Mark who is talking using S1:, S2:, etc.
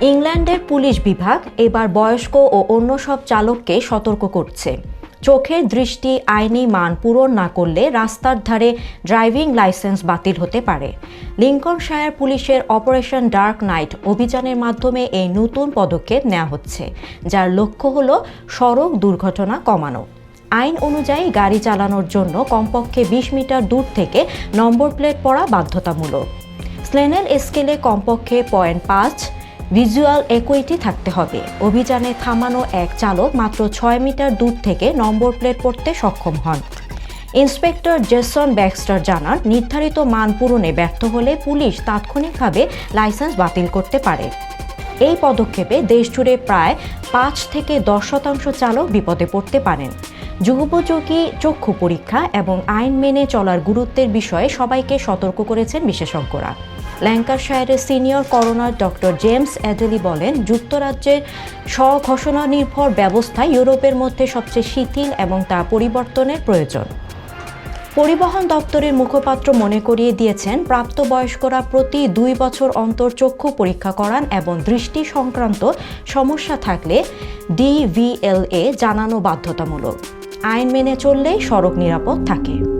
S1: ইংল্যান্ডের পুলিশ বিভাগ এবার বয়স্ক ও অন্য সব চালককে সতর্ক করছে। চোখের দৃষ্টি আইনি মান পূরণ না করলে রাস্তার ধারে ড্রাইভিং লাইসেন্স বাতিল হতে পারে। লিঙ্কনশায়ার পুলিশের অপারেশন ডার্ক নাইট অভিযানের মাধ্যমে এই নতুন পদক্ষেপ নেওয়া হচ্ছে, যার লক্ষ্য হল সড়ক দুর্ঘটনা কমানো। আইন অনুযায়ী গাড়ি চালানোর জন্য কমপক্ষে বিশ মিটার দূর থেকে নম্বর প্লেট পড়া বাধ্যতামূলক। স্লেনেল স্কেলে কমপক্ষে পয়েন্ট পাঁচ ভিজুয়াল একুইটি থাকতে হবে। অভিযানে থামানো এক চালক মাত্র ছয় মিটার দূর থেকে নম্বর প্লেট পড়তে সক্ষম হন। ইন্সপেক্টর জেসন ব্যাক্সটার জানান, নির্ধারিত মান পূরণে ব্যর্থ হলে পুলিশ তাৎক্ষণিকভাবে লাইসেন্স বাতিল করতে পারে। এই পদক্ষেপে দেশজুড়ে প্রায় পাঁচ থেকে দশ শতাংশ চালক বিপদে পড়তে পারেন। যুগোপযোগী চক্ষু পরীক্ষা এবং আইন মেনে চলার গুরুত্বের বিষয়ে সবাইকে সতর্ক করেছেন বিশেষজ্ঞরা। ল্যাঙ্কারশায়ারের senior coroner doctor James Adeley বলেন, যুক্তরাজ্যের স্বঘোষণা নির্ভর ব্যবস্থা ইউরোপের মধ্যে সবচেয়ে শিথিল এবং তা পরিবর্তনের প্রয়োজন। পরিবহন দপ্তরের মুখপাত্র মনে করিয়ে দিয়েছেন, প্রাপ্তবয়স্করা প্রতি দুই বছর অন্তর চক্ষু পরীক্ষা করান এবং দৃষ্টি সংক্রান্ত সমস্যা থাকলে ডিভিএলএ জানানো বাধ্যতামূলক। আইন মেনে চললেই সড়ক নিরাপদ থাকে।